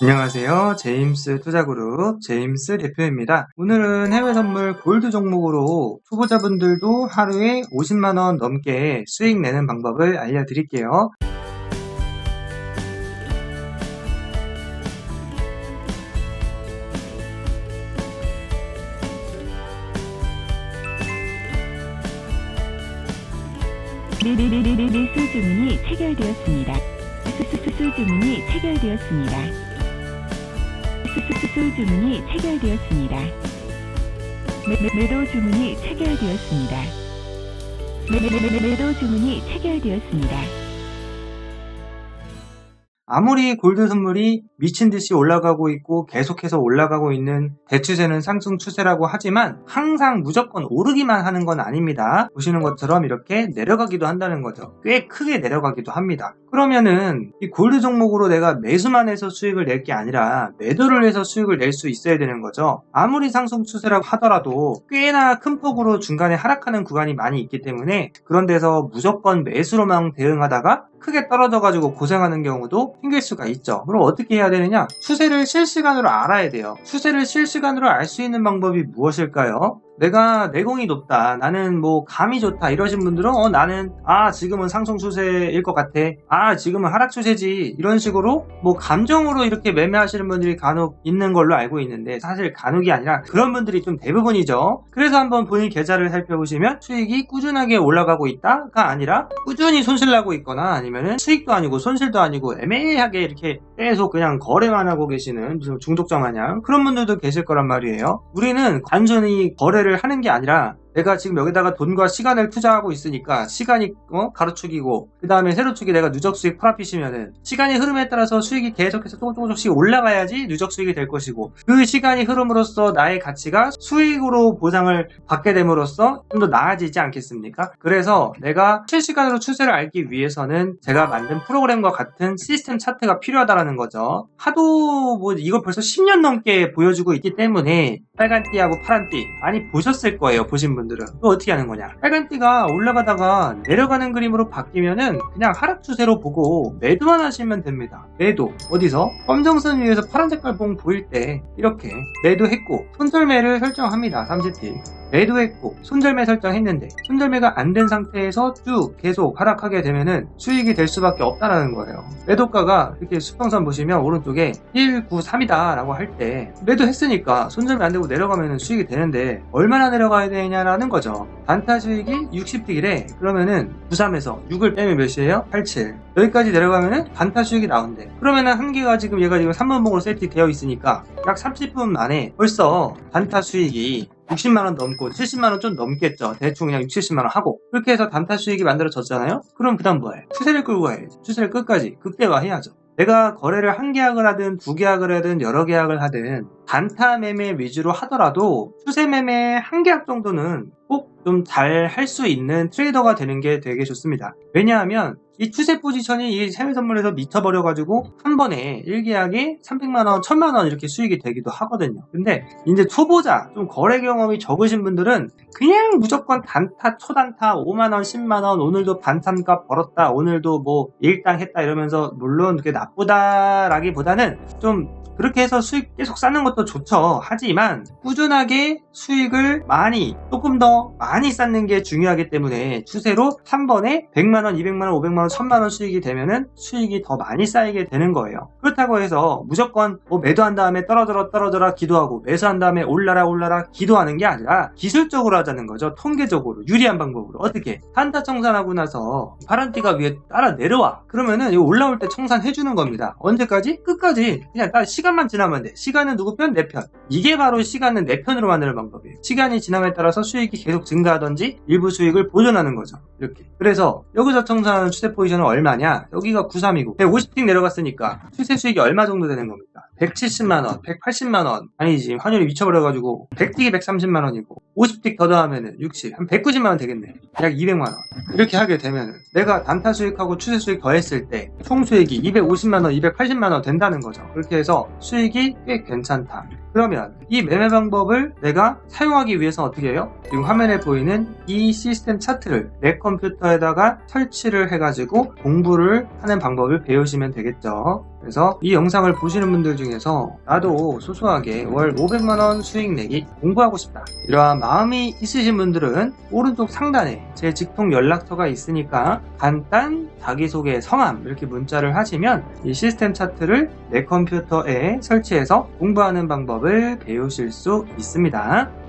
안녕하세요. 제임스 투자그룹 제임스 대표입니다. 오늘은 해외 선물 골드 종목으로 초보자분들도 하루에 50만원 넘게 수익 내는 방법을 알려드릴게요. 매수 주문이 체결되었습니다. 수수 주문이 체결되었습니다. 수수 주문이 체결되었습니다. 매도 주문이 체결되었습니다. 매도 주문이 체결되었습니다. 아무리 골드 선물이 미친 듯이 올라가고 있고 계속해서 올라가고 있는 대추세는 상승 추세라고 하지만 항상 무조건 오르기만 하는 건 아닙니다. 보시는 것처럼 이렇게 내려가기도 한다는 거죠. 꽤 크게 내려가기도 합니다. 그러면은 이 골드 종목으로 내가 매수만 해서 수익을 낼 게 아니라 매도를 해서 수익을 낼 수 있어야 되는 거죠. 아무리 상승 추세라고 하더라도 꽤나 큰 폭으로 중간에 하락하는 구간이 많이 있기 때문에 그런 데서 무조건 매수로만 대응하다가 크게 떨어져가지고 고생하는 경우도 생길 수가 있죠. 그럼 어떻게 해야 되느냐? 추세를 실시간으로 알아야 돼요. 추세를 실시간으로 알 수 있는 방법이 무엇일까요? 내가 내공이 높다. 나는 뭐 감이 좋다. 이러신 분들은 어 나는 아 지금은 상승 추세일 것 같아. 아 지금은 하락 추세지. 이런 식으로 뭐 감정으로 이렇게 매매하시는 분들이 간혹 있는 걸로 알고 있는데 사실 간혹이 아니라 그런 분들이 좀 대부분이죠. 그래서 한번 본인 계좌를 살펴보시면 수익이 꾸준하게 올라가고 있다가 아니라 꾸준히 손실 나고 있거나 아니면은 수익도 아니고 손실도 아니고 애매하게 이렇게 계속 그냥 거래만 하고 계시는 좀 중독자 마냥 그런 분들도 계실 거란 말이에요. 우리는 단순히 거래를 하는 게 아니라 내가 지금 여기다가 돈과 시간을 투자하고 있으니까 시간이 어? 가로축이고 그 다음에 세로축이 내가 누적 수익 프라핏이면은 시간의 흐름에 따라서 수익이 계속해서 조금 조금씩 올라가야지 누적 수익이 될 것이고 그 시간이 흐름으로써 나의 가치가 수익으로 보상을 받게 됨으로써 좀 더 나아지지 않겠습니까? 그래서 내가 실시간으로 추세를 알기 위해서는 제가 만든 프로그램과 같은 시스템 차트가 필요하다라는 거죠. 하도 뭐 이걸 벌써 10년 넘게 보여주고 있기 때문에 빨간 띠하고 파란 띠 많이 보셨을 거예요. 보신 분 들은. 또 어떻게 하는 거냐? 빨간 띠가 올라가다가 내려가는 그림으로 바뀌면은 그냥 하락 추세로 보고 매도만 하시면 됩니다. 매도. 어디서? 검정선 위에서 파란 색깔 봉 보일 때 이렇게 매도했고 손절매를 설정합니다. 30티. 매도했고 손절매 설정했는데 손절매가 안 된 상태에서 쭉 계속 하락하게 되면은 수익이 될 수밖에 없다라는 거예요. 매도가가 이렇게 수평선 보시면 오른쪽에 193이다 라고 할 때 매도했으니까 손절매 안 되고 내려가면은 수익이 되는데 얼마나 내려가야 되냐라는 거죠. 단타 수익이 60픽이래 그러면은 93에서 6을 빼면 몇이에요? 87 여기까지 내려가면은 단타 수익이 나온대 그러면은 한 개가 지금 얘가 지금 3번봉으로 세팅되어 있으니까 약 30분 만에 벌써 단타 수익이 60만원 넘고 70만원 좀 넘겠죠. 대충 그냥 6, 70만원 하고. 그렇게 해서 단타 수익이 만들어졌잖아요? 그럼 그 다음 뭐해? 추세를 끌고 가야지. 추세를 끝까지 극대화해야죠. 내가 거래를 한 계약을 하든 두 계약을 하든 여러 계약을 하든 단타 매매 위주로 하더라도 추세 매매 한 계약 정도는 꼭 좀 잘 할 수 있는 트레이더가 되는 게 되게 좋습니다. 왜냐하면 이 추세 포지션이 이 해외 선물에서 미쳐버려가지고 한 번에 1계약에 300만원, 1000만원 이렇게 수익이 되기도 하거든요. 근데 이제 초보자, 좀 거래 경험이 적으신 분들은 그냥 무조건 단타, 초단타, 5만원, 10만원, 오늘도 반탄값 벌었다, 오늘도 뭐 일당 했다 이러면서 물론 그게 나쁘다라기보다는 좀 그렇게 해서 수익 계속 쌓는 것도 좋죠. 하지만 꾸준하게 수익을 많이 조금 더 많이 쌓는 게 중요하기 때문에 추세로 한 번에 100만원, 200만원, 500만원, 1000만원 수익이 되면은 수익이 더 많이 쌓이게 되는 거예요. 그렇다고 해서 무조건 뭐 매도한 다음에 떨어져라 떨어져라 기도하고 매수한 다음에 올라라 올라라 기도하는 게 아니라 기술적으로 하자는 거죠. 통계적으로 유리한 방법으로 어떻게 한타 청산하고 나서 파란띠가 위에 따라 내려와 그러면은 올라올 때 청산해 주는 겁니다. 언제까지? 끝까지 그냥 딱 시간만 지나면 돼. 시간은 누구 편? 내 편. 이게 바로 시간은 내 편으로 만드는 방법이에요. 시간이 지남에 따라서 수익이 계속 증가하던지 일부 수익을 보존하는 거죠. 이렇게. 그래서 여기서 청산하는 추세 포지션은 얼마냐? 여기가 93이고 150씩 내려갔으니까 추세 수익이 얼마 정도 되는 겁니까? 170만원, 180만원 아니지 환율이 미쳐버려가지고 100틱이 130만원이고 50틱 더 더하면은 60, 한 190만원 되겠네. 약 200만원. 이렇게 하게 되면은 내가 단타 수익하고 추세 수익 더했을 때 총 수익이 250만원, 280만원 된다는 거죠. 그렇게 해서 수익이 꽤 괜찮다. 그러면 이 매매 방법을 내가 사용하기 위해서 어떻게 해요? 지금 화면에 보이는 이 시스템 차트를 내 컴퓨터에다가 설치를 해가지고 공부를 하는 방법을 배우시면 되겠죠. 그래서 이 영상을 보시는 분들 중에서 나도 소소하게 월 500만원 수익 내기 공부하고 싶다. 이러한 마음이 있으신 분들은 오른쪽 상단에 제 직통 연락처가 있으니까 간단 자기소개 성함 이렇게 문자를 하시면 이 시스템 차트를 내 컴퓨터에 설치해서 공부하는 방법을 배우실 수 있습니다.